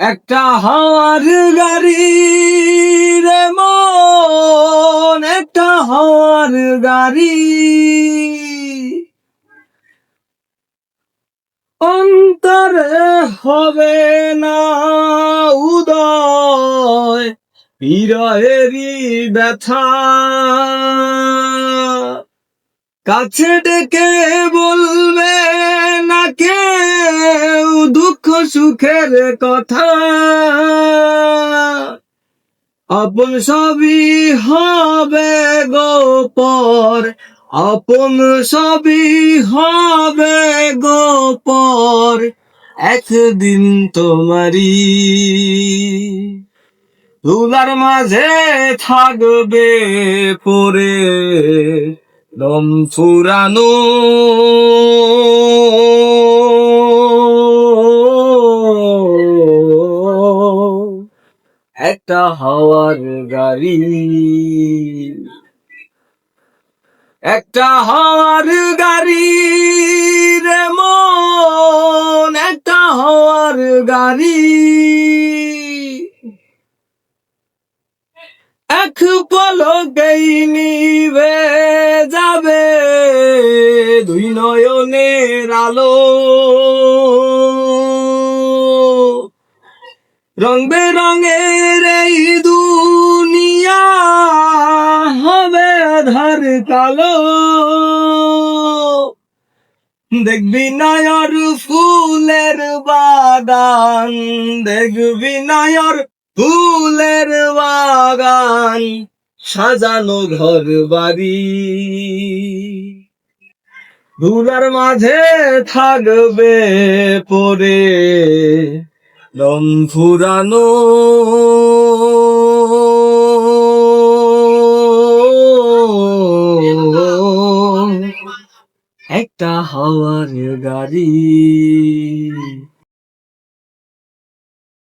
একটা হাওয়ার গাড়ি রে মন, একটা হাওয়ার গাড়ি। অন্তরে হবে না উদয়, হৃদয়েরই ব্যথা। কাছে ডেকে সুখের কথা। আপন সবই হবে গোপর আপন সবই হবে গোপর একদিন তোমারি তুলার মাঝে থাকবে পরে। দম ফুরানো একটা হাওয়ার গাড়ি। একটা হাওয়ার গাড়ি রে মন, একটা হাওয়ার গাড়ি। এক পলকেই নিবে যাবে, দুই নয়নের আলো। রং বেরঙের এই দুনিয়া হবে আধার কালো। দেখবি নায়র ফুলের বাগান, দেখবি নায়র ফুলের বাগান, সাজানো ঘর বাড়ি। ধুলার মাঝে থাকবে পরে। দম ফুরানো। একটা হাওয়ার গাড়ি।